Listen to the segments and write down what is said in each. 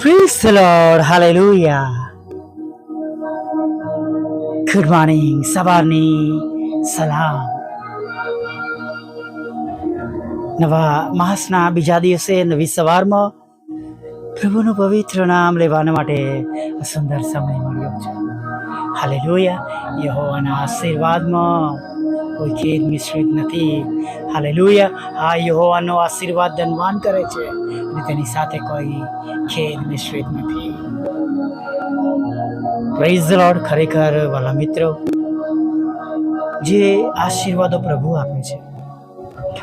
Praise the Lord. Hallelujah. Good morning. સવારની સલામ નવા માસના બીજા દિવસે નવી સવારમાં પ્રભુનું પવિત્ર નામ લેવાના માટે સુંદર સમય મળ્યો છે હાલેલુયા યહોવાના આશીર્વાદમાં કોઈ ખેદ મિશ્રિત નથી. હાલેલુયા. આ યહોવાનો આશીર્વાદ ધનવાન કરે છે અને તેની સાથે કોઈ ખેદ મિશ્રિત નથી. પ્રેઝ લોર્ડ ખરેખર વાલા મિત્રો. જે આશીર્વાદો પ્રભુ આપે છે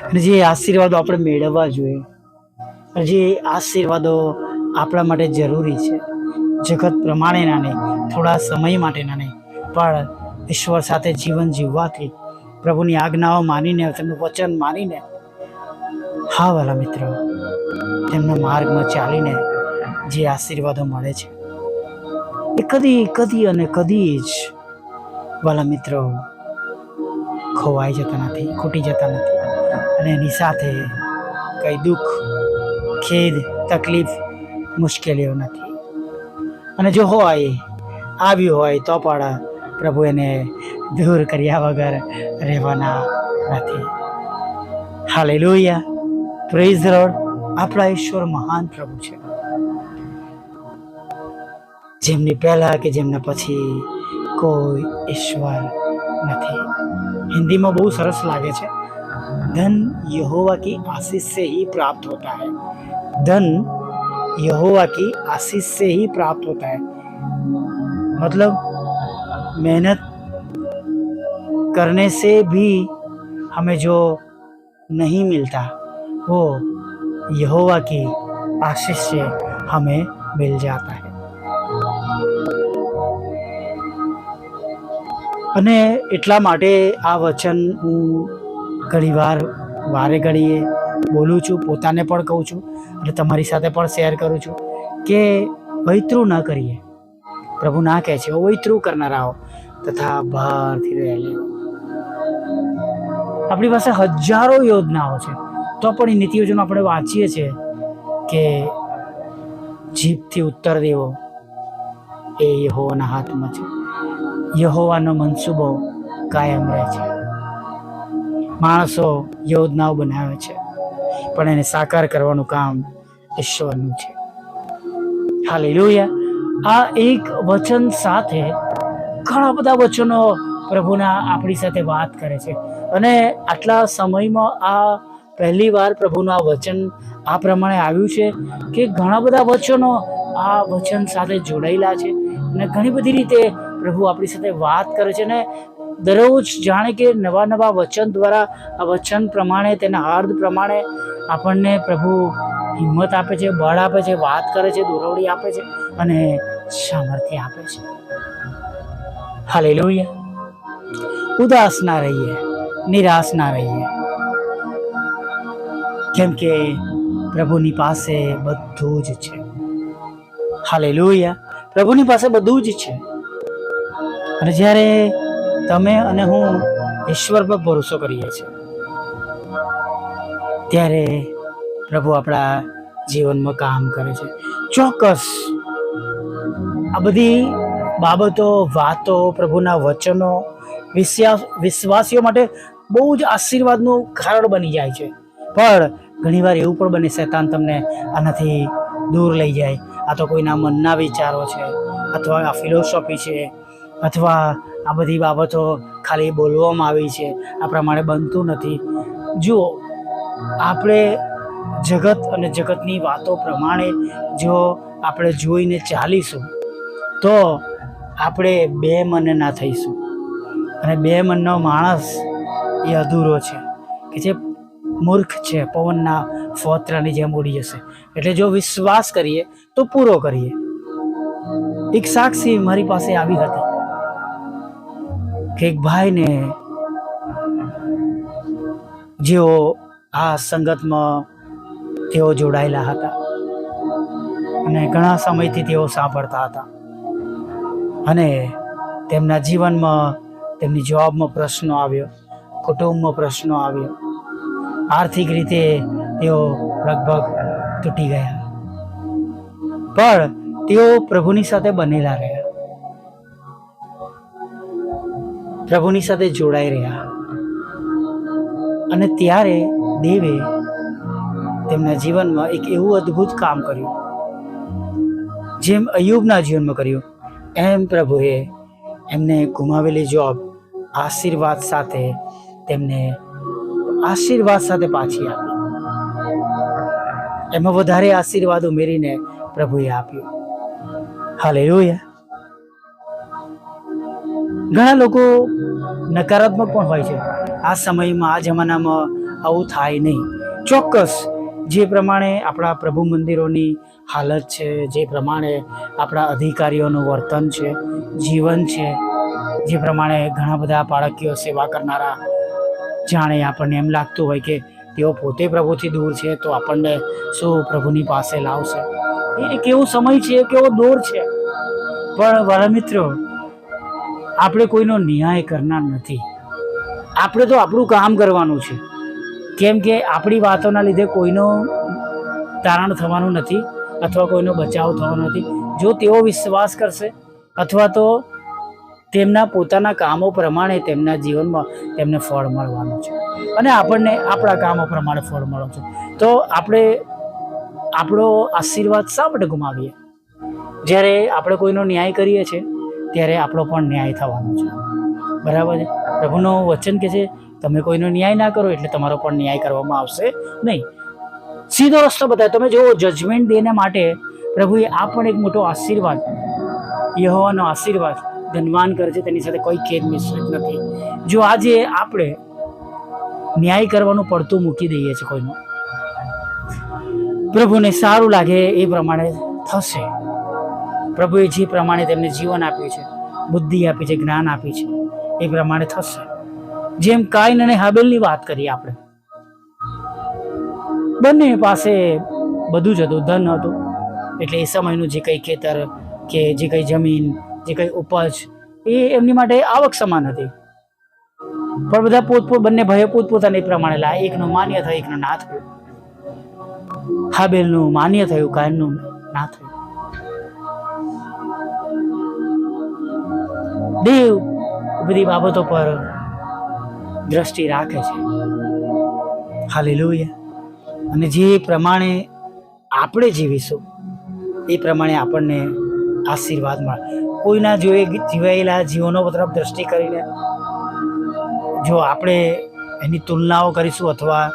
અને જે આશીર્વાદો આપણે મેળવવા જોઈએ અને જે આશીર્વાદો આપણા માટે જરૂરી છે. જગત પ્રમાણેના નહીં, થોડા સમય માટેના નહીં, પણ ઈશ્વર સાથે જીવન જીવવાથી પ્રભુની આજ્ઞાઓ માનીને, તેમનું વચન માનીને, હા વાલા મિત્રો, તેમના માર્ગમાં ચાલીને જે આશીર્વાદો મળે છે, એ કદી કદી અને કદી જ વાલા મિત્રો ખોવાઈ જતા નથી, ખૂટી જતા નથી. અને એની સાથે કંઈ દુઃખ, ખેદ, તકલીફ, મુશ્કેલીઓ નથી. અને જો હોય આવ્યું હોય તો પણ પ્રભુ એને દૂર કર્યા વગર રહેવાના નથી હાલે લોહિયા પ્રેઝ રોડ આપણા ઈશ્વર મહાન પ્રભુ છે જેમની પહેલા કે જેમના પછી કોઈ ઈશ્વર નથી हिंदी में बहुत सरस लागे છે धन यहोवा की आशीष से ही प्राप्त होता है धन यहोवा की आशीष से ही प्राप्त होता है मतलब मेहनत करने से भी हमें जो नहीं मिलता वो यहोवा की आशीष से हमें मिल जाता है અને એટલા માટે આ વચન હું ઘણીવાર વારે ઘડીએ બોલું છું પોતાને પણ કહું છું અને તમારી સાથે પણ શેર કરું છું કે વૈતરું ન કરીએ પ્રભુ ના કહે છે વૈતરું કરનારા હો તથા બહારથી રહેલે આપણી પાસે હજારો યોજનાઓ છે. તો પણ એ નીતિ યોજના આપણે વાંચીએ છીએ કે જીભથી ઉત્તર દેવો એ યહોવાના હાથમાં છે. યહોવાનો મનસૂબો કાયમ રહે છે. માણસો યોજનાઓ બનાવે છે, પણ એને સાકાર કરવાનું કામ ઈશ્વરનું છે. હાલેલુયા. આ એક વચન સાથે ઘણા બધા વચનો પ્રભુના આપણી સાથે વાત કરે છે. અને આટલા સમયમાં આ પહેલી વાર પ્રભુનું આ વચન આ પ્રમાણે આવ્યું છે કે ઘણા બધા વચનો આ વચન સાથે જોડાયેલા છે અને ઘણી બધી રીતે પ્રભુ આપણી સાથે વાત કરે છે અને દરરોજ જાણે કે નવા નવા વચન દ્વારા આ વચન પ્રમાણે તેના અર્થ પ્રમાણે આપણને પ્રભુ હિંમત આપે છે, બળ આપે છે, વાત કરે છે, દોરવડી આપે છે અને સામર્થ્ય આપે છે. હાલે ઉદાસ ના રહીએ. નિરાશ ના રહીએ. કેમ કે પ્રભુની પાસે બધું જ છે. હાલે પ્રભુની પાસે બધું જ છે. અને જ્યારે તમે અને હું ઈશ્વર પર ભરોસો કરીએ છીએ, ત્યારે પ્રભુ આપણા જીવનમાં કામ કરે છે. ચોક્કસ આ બધી બાબતો, વાતો, પ્રભુના વચનો, વિશ્વાસ, વિશ્વાસીઓ માટે બહુ જ આશીર્વાદનું કારણ બની જાય છે. પણ ઘણીવાર એવું પણ બને શૈતાન તમને આનાથી દૂર લઈ જાય. આ તો કોઈના મનના વિચારો છે, અથવા આ ફિલોસોફી છે, અથવા આ બધી બાબતો ખાલી બોલવામાં આવી છે. આ પ્રમાણે બનતું નથી. જુઓ, આપણે જગત અને જગતની વાતો પ્રમાણે જો આપણે જોઈને ચાલીશું, તો આપણે બે મનના થઈશું. અને બે મનનો માણસ એ અધૂરો છે, કે જે મૂર્ખ છે, પવનના ફોતરાની જેમ ઉડી જશે. એટલે જો વિશ્વાસ કરીએ, તો પૂરો કરીએ. એક સાક્ષી મારી પાસે આવી હતી, કે એક ભાઈને જેઓ આ સંગતમાં તેઓ જોડાયેલા હતા. અને ઘણા સમયથી તેઓ સાંભળતા હતા. અને તેમના જીવનમાં તેમની જવાબમાં પ્રશ્નો આવ્યો કુટુંબમાં પ્રશ્નો આવ્યો. આર્થિક રીતે તેઓ લગભગ તૂટી ગયા. પણ તેઓ પ્રભુની સાથે બનેલા રહ્યા. પ્રભુની સાથે જોડાઈ રહ્યા. અને ત્યારે દેવે તેમના જીવનમાં એક એવું અદ્ભુત કામ કર્યું, જેમ અયુબના જીવનમાં કર્યું. એમ પ્રભુએ એમને ગુમાવેલી જોબ, આશીર્વાદ સાથે તેમને આશીર્વાદ સાથે પાછી આપી. એમાં વધારે આશીર્વાદ ઉમેરીને પ્રભુએ આપ્યું. હાલેલુયા. ઘણા લોકો નકારાત્મક પણ હોય છે. આ સમયમાં, આ જમાનામાં આવું થાય નહીં. ચોક્કસ, જે પ્રમાણે આપણા પ્રભુ મંદિરોની હાલત છે, જે પ્રમાણે આપણા અધિકારીઓનું વર્તન છે, જીવન છે, જે પ્રમાણે ઘણા બધા બાળકીઓ સેવા કરનારા જાણે આપણને એમ લાગતું હોય કે તેઓ પોતે પ્રભુથી દૂર છે, તો આપણને શું પ્રભુની પાસે લાવશે? એ કેવો સમય છે કેવો દોર છે. પણ વાળા મિત્રો, આપણે કોઈનો ન્યાય કરનાર નથી. આપણે તો આપણું કામ કરવાનું છે. કેમ કે આપણી વાતોના લીધે કોઈનો તારણ થવાનું નથી, અથવા કોઈનો બચાવ થવાનો નથી. જો તેઓ વિશ્વાસ કરશે, અથવા તો તેમના પોતાના કામો પ્રમાણે તેમના જીવનમાં તેમને ફળ મળવાનું છે. અને આપણને આપણા કામો પ્રમાણે ફળ મળે છે. તો આપણે આપણો આશીર્વાદ શા માટે ગુમાવીએ? જ્યારે આપણે કોઈનો ન્યાય કરીએ છીએ, ત્યારે આપણો પણ ન્યાય થવાનો છે. બરાબર છે? પ્રભુનું વચન કે છે, તમે કોઈનો ન્યાય ના કરો એટલે તમારો પણ ન્યાય કરવામાં આવશે નહીં. સીધો રસ્તો બતાવે. તમે જુઓ જજમેન્ટ દેને માટે પ્રભુએ આ પણ એક મોટો આશીર્વાદ, યહોવાનો આશીર્વાદ ધનવાન કરે છે, તેની સાથે કોઈ ખેદ મિશ્રિત નથી. જો આજે આપણે ન્યાય કરવાનું પડતું મૂકી દઈએ છીએ કોઈનું, પ્રભુને સારું લાગે એ પ્રમાણે થશે. પ્રભુએ જે પ્રમાણે તેમને જીવન આપ્યું છે, બુદ્ધિ આપી છે, જ્ઞાન આપી છે, એ પ્રમાણે થશે. જેમ કાયન અને હાબેલની વાત કરીએ આપણે. બંને પાસે બધું જ હતું, ધન હતું. એટલે એ સમયનું જે કંઈ ખેતર કે જે કંઈ જમીન જે કંઈ ઉપજ એ એમની માટે આવક સમાન હતી. પણ બધા પોતપોત બંને ભાઈઓ પોતપોતાની પ્રમાણે લાયા એકનું માન્ય થયું, એકનું ના થયું. હાબેલનું માન્ય થયું કાયનનું ના થયું. દેવ બધી બાબતો પર દ્રષ્ટિ રાખે છે. હાલેલુયા. અને જે પ્રમાણે આપણે જીવીશું, એ પ્રમાણે આપણને આશીર્વાદ મળે. કોઈના જોઈ જીવાયેલા જીવનો તરફ દ્રષ્ટિ કરીને જો આપણે એની તુલનાઓ કરીશું અથવા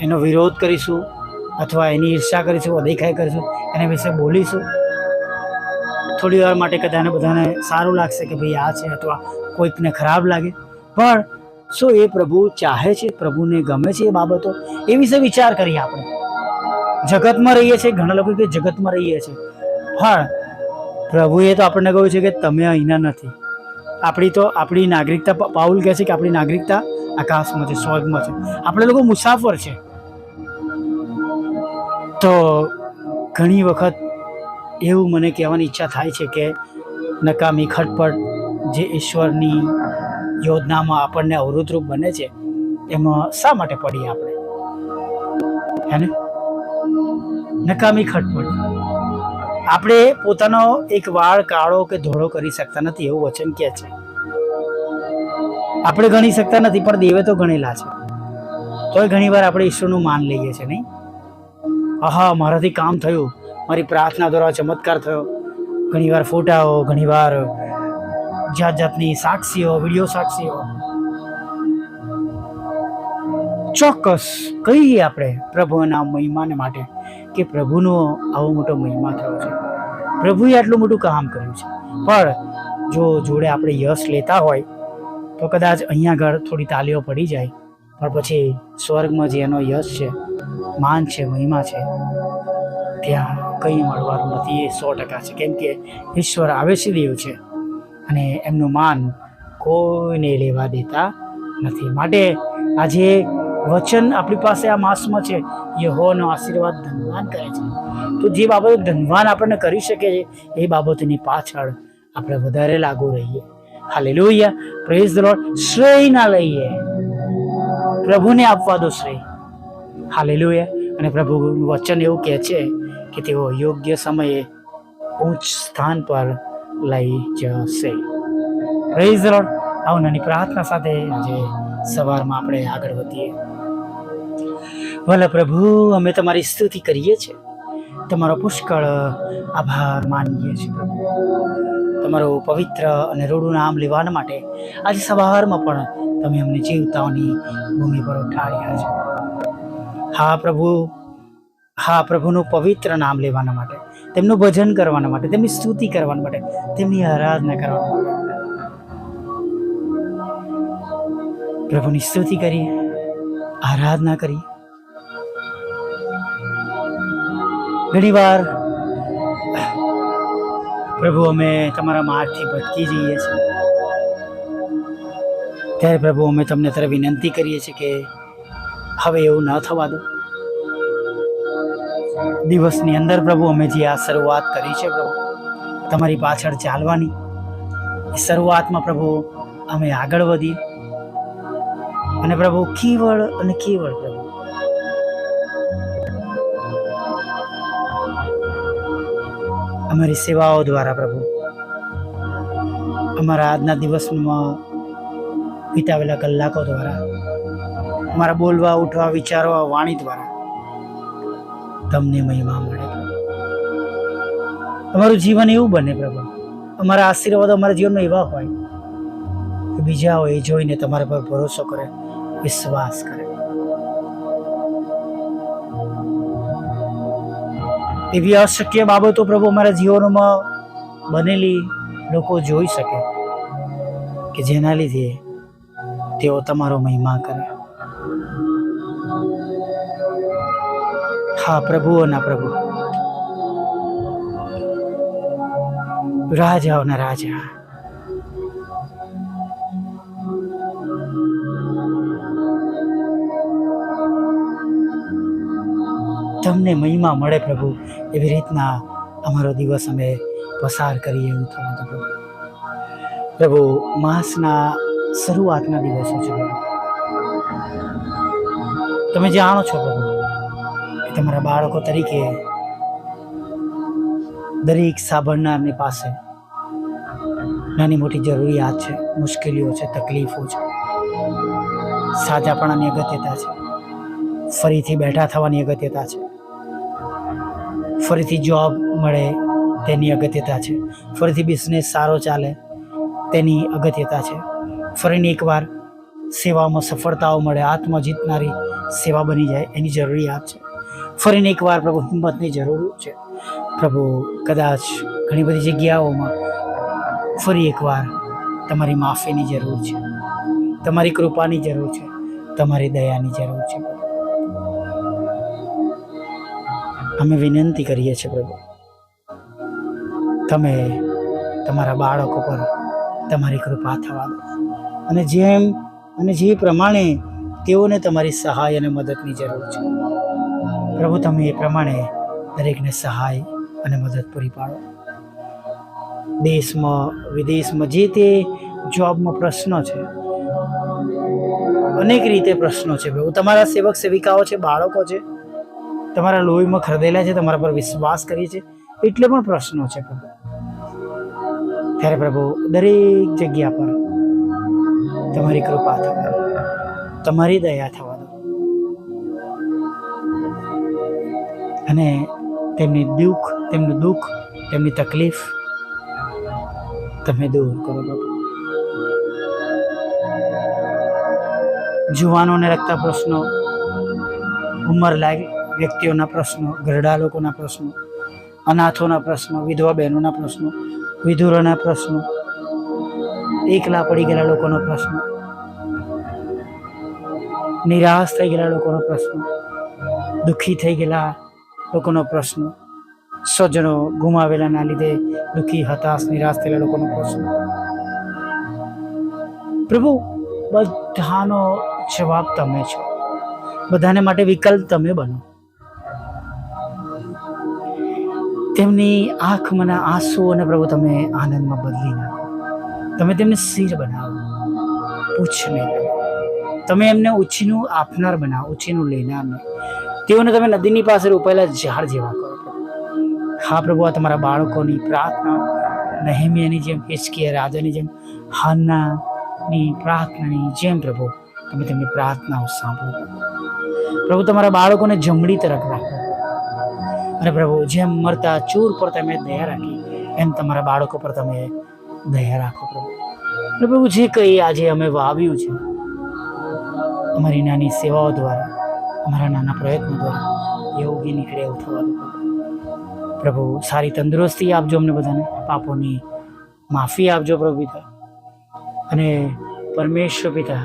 એનો વિરોધ કરીશું અથવા એની ઈર્ષા કરીશું અદેખાઈ કરીશું, એના વિશે બોલીશું, થોડી વાર માટે કદાચ બધાને સારું લાગશે કે ભાઈ આ છે અથવા કોઈકને ખરાબ લાગે. પણ શું એ પ્રભુ ચાહે છે, પ્રભુને ગમે છે એ બાબતો? એ વિશે વિચાર કરીએ આપણે. જગતમાં રહીએ છીએ, ઘણા લોકો કે જગતમાં રહીએ છીએ. પણ પ્રભુએ તો આપણને કહ્યું છે કે તમે અહીંના નથી. આપણી તો આપણી નાગરિકતા પાઉલ કહે છે કે આપણી નાગરિકતા આકાશમાં છે સ્વર્ગમાં છે આપણે લોકો મુસાફર છે. તો ઘણી વખત એવું મને કહેવાની ઈચ્છા થાય છે કે નકામી ખટપટ જે ઈશ્વરની યોજનામાં આપણને અવરોધરૂપ બને છે, એમાં શા માટે પડીએ આપણે? હેને નકામી ખટપટ. આપણે પોતાનો એક વાળ કાળો કે ધોળો કરી શકતા નથી, એવું વચન કહે છે. આપણે ગણી શકતા નથી, પણ દેવે તો ગણેલા છે. તોય ઘણીવાર આપણે ઈશ્વરનું માન લઈએ છીએ, નહીં? આહા, મારાથી કામ થયું. મારી પ્રાર્થના દ્વારા ચમત્કાર થયો. ઘણીવાર ફોટાઓ ઘણીવાર જાત જાતની સાક્ષીઓ, વીડિયો સાક્ષીઓ. ચોક્કસ કહીએ આપણે પ્રભુના મહિમાને માટે કે પ્રભુનો આવો મોટો મહિમા થયો છે. પ્રભુએ આટલું મોટું કામ કર્યું છે. પણ જો જોડે આપણે યશ લેતા હોય, તો કદાચ અહીંયા આગળ થોડી તાલીઓ પડી જાય. પણ પછી સ્વર્ગમાં જે એનો યશ છે, માન છે, મહિમા છે, ત્યાં કંઈ મળવાનું નથી એ સો ટકા છે. કેમ કે ઈશ્વર આવેશી દેવ છે અને એમનું માન કોઈને લેવા દેતા નથી. માટે આજે વચન આપણી પાસે આ માસમાં છે યહોનો આશીર્વાદ ધનવાન કરે છે. તો જે બાબતો ધનવાન આપણને કરી શકે છે, એ બાબતની પાછળ આપણે વધારે લાગુ રહીએ. હાલે લોહિયા પ્રેઝ ધ લોર્ડ શ્રેય ના લઈએ. પ્રભુને આપવા દો શ્રેય. હાલે અને પ્રભુનું વચન એવું કહે છે કે તેઓ યોગ્ય સમયે ઉચ્ચ સ્થાન પર લઈ જશે. પ્રેઝ લોર્ડ આવું નાની પ્રાર્થના સાથે આજે સવારમાં આપણે આગળ વધીએ. ભલે પ્રભુ, અમે તમારી સ્તુતિ કરીએ છીએ. તમારો પુષ્કળ, આભાર માનીએ છીએ પ્રભુ. તમારું પવિત્ર અને રૂડું નામ લેવાના માટે આજે સવારમાં પણ તમે અમને જીવતાઓની ભૂમિ પર ઉઠાડ્યા છે. હા પ્રભુ, હા પ્રભુનું પવિત્ર નામ લેવાના માટે, તેમનું ભજન કરવાના માટે, તેમની સ્તુતિ કરવા માટે, તેમની આરાધના કરવા માટે. પ્રભુની સ્તુતિ કરીએ આરાધના કરીએ ઘણીવાર પ્રભુ અમે તમારા માર્ગથી ભટકી જઈએ છીએ. ત્યારે પ્રભુ અમે તમને તરફ વિનંતી કરીએ છીએ કે હવે એવું ન થવા દો. દિવસની અંદર પ્રભુ અમે જે આ શરૂઆત કરી છે પ્રભુ, તમારી પાછળ ચાલવાની શરૂઆતમાં પ્રભુ અમે આગળ વધીએ. અને પ્રભુ કેવળ અને કેવળ પ્રભુ અમારી સેવાઓ દ્વારા, પ્રભુ. અમારા આજના દિવસમાં વિતાવેલા કલાકો દ્વારા, અમારા બોલવા, ઉઠવા, વિચારવા, વાણી દ્વારા તમને મહિમા મળે. અમારું જીવન એવું બને, પ્રભુ. અમારા આશીર્વાદ અમારા જીવનમાં એવા હોય કે બીજાઓ એ જોઈને તમારા પર ભરોસો કરે, વિશ્વાસ કરે. એવી અશક્ય બાબતો પ્રભુ અમારા જીવનમાં બનેલી લોકો જોઈ શકે કે જેના લીધે તેઓ તમારો મહિમા કરે. હા પ્રભુઓના પ્રભુ. રાજાઓના રાજા. તમને મહિમા મળે પ્રભુ, એવી રીતના અમારો દિવસ અમે પસાર કરીએ એવું થતું પ્રભુ. પ્રભુ, માસના શરૂઆતના દિવસો છે પ્રભુ. તમે જાણો છો પ્રભુ તમારા બાળકો તરીકે દરેક સાંભળનારની પાસે નાની મોટી જરૂરિયાત છે, મુશ્કેલીઓ છે, તકલીફો છે, સાજાપણાની અગત્યતા છે, ફરીથી બેઠા થવાની અગત્યતા છે. ફરીથી જોબ મળે તેની અગત્યતા છે. ફરીથી બિઝનેસ સારો ચાલે તેની અગત્યતા છે. ફરીને એકવાર સેવામાં સફળતાઓ મળે આત્મ જીતનારી સેવા બની જાય એની જરૂરિયાત છે. ફરીને એકવાર પ્રભુ હિંમતની જરૂર છે. પ્રભુ કદાચ ઘણી બધી જગ્યાઓમાં ફરી એકવાર તમારી માફીની જરૂર છે. તમારી કૃપાની જરૂર છે. તમારી દયાની જરૂર છે. અમે વિનંતી કરીએ છીએ પ્રભુ. તમે તમારા બાળકો પર તમારી કૃપા થવા દો. અને જેમ અને જે પ્રમાણે તેઓને તમારી સહાય અને મદદની જરૂર છે. પ્રભુ, તમે એ પ્રમાણે દરેકને સહાય અને મદદ પૂરી પાડો. દેશમાં, વિદેશમાં જે તે જોબમાં પ્રશ્નો છે, અનેક રીતે પ્રશ્નો છે પ્રભુ. તમારા સેવક સેવિકાઓ છે, બાળકો છે તમારા લોહીમાં ખરીદેલા છે, તમારા પર વિશ્વાસ કરીએ છીએ, એટલે પણ પ્રશ્નો છે પ્રભુ. ત્યારે પ્રભુ, દરેક જગ્યા પર તમારી કૃપા થવા તમારી દયા થવા દો. અને તેમની દુઃખ, તેમનું દુઃખ, તેમની તકલીફ તમે દૂર કરો બાપુ જુવાનોને લગતા પ્રશ્નો ઉંમર લાગે વ્યક્તિઓના પ્રશ્નો, ઘરડા લોકોના પ્રશ્નો, અનાથોના પ્રશ્નો, વિધવા બહેનોના પ્રશ્નો, વિધુરોના પ્રશ્નો, એકલા પડી ગયેલા લોકોનો પ્રશ્ન, નિરાશ થઈ ગયેલા લોકોનો પ્રશ્ન, દુઃખી થઈ ગયેલા લોકોનો પ્રશ્ન, સ્વજનો ગુમાવેલાના લીધે દુઃખી, હતાશ, નિરાશ થયેલા લોકોનો પ્રશ્ન. પ્રભુ, બધાનો જવાબ તમે છો. બધાને માટે વિકલ્પ તમે બનો. તેમની આંખમાંના આંસુ અને પ્રભુ તમે આનંદમાં બદલી નાખો. તમે તેમને સ્થિર બનાવો. પૂછને તમે એમને ઉછીનું આપનાર બનાવો, ઉછીનું લેનાર તેઓને તમે નદીની પાસે રોપાયેલા ઝાડ જેવા કરો હા પ્રભુ, આ તમારા બાળકોની પ્રાર્થના. નહેમિયાની જેમ, હિચકિયા રાજાની જેમ, હાન્નાની પ્રાર્થનાની જેમ પ્રભુ, તમે તેમની પ્રાર્થનાઓ સાંભળો. પ્રભુ, તમારા બાળકોને જમણી તરફ રાખો. અને પ્રભુ, જેમ મરતા ચૂર પર તમે દયા રાખી, એમ તમારા બાળકો પર તમે દયા રાખો પ્રભુ. અને પ્રભુ, જે કંઈ આજે અમે વાવ્યું છે, અમારી નાની સેવાઓ દ્વારા, અમારા નાના પ્રયત્નો દ્વારા યોગી નીકળે એવું થવાનું પ્રભુ, સારી તંદુરસ્તી આપજો અમને બધાને, પાપોની માફી આપજો પ્રભુ પિતા. અને પરમેશ્વર પિતા,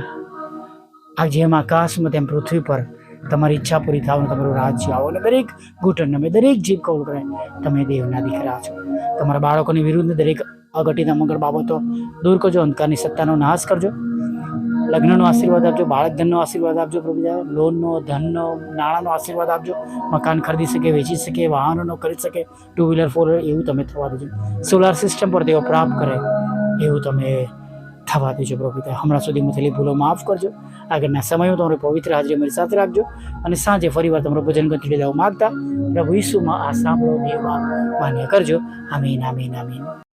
આ જેમ આકાશમાં તેમ પૃથ્વી પર તમારી ઈચ્છા પૂરી થાવ તમારું રાજ્ય આવો અને દરેક ઘૂંટણ અમે દરેક જીભ કૌલ કરે. તમે દેવના દીકરા છો. તમારા બાળકોની વિરુદ્ધ દરેક અઘટિત અમંગળ બાબતો દૂર કરજો, અંધકારની સત્તાનો નાશ કરજો. લગ્નનો આશીર્વાદ આપજો બાળક ધનનો આશીર્વાદ આપજો પ્રભુજા લોનનો, ધનનો, નાણાંનો આશીર્વાદ આપજો. મકાન ખરીદી શકે, વેચી શકે, વાહનોનો ખરીદ શકે. ટુ વ્હીલર ફોર વ્હીલર એવું તમે થવા દેજો. સોલાર સિસ્ટમ પર તેઓ પ્રાપ્ત કરે. એવું તમે થવા દેજો પ્રભુ પિતા હમણાં સુધી થયેલી ભૂલો માફ કરજો. આગળના સમયો તમારી પવિત્ર હાજરી અમારી સાથે રાખજો અને સાંજે ફરીવાર તમારું ભજન કંઠી લેવા માગતા પ્રભુ ઈસુમાં આ સાંભળો, દેવા માન્ય કરજો. આમીન આમીન આમીન.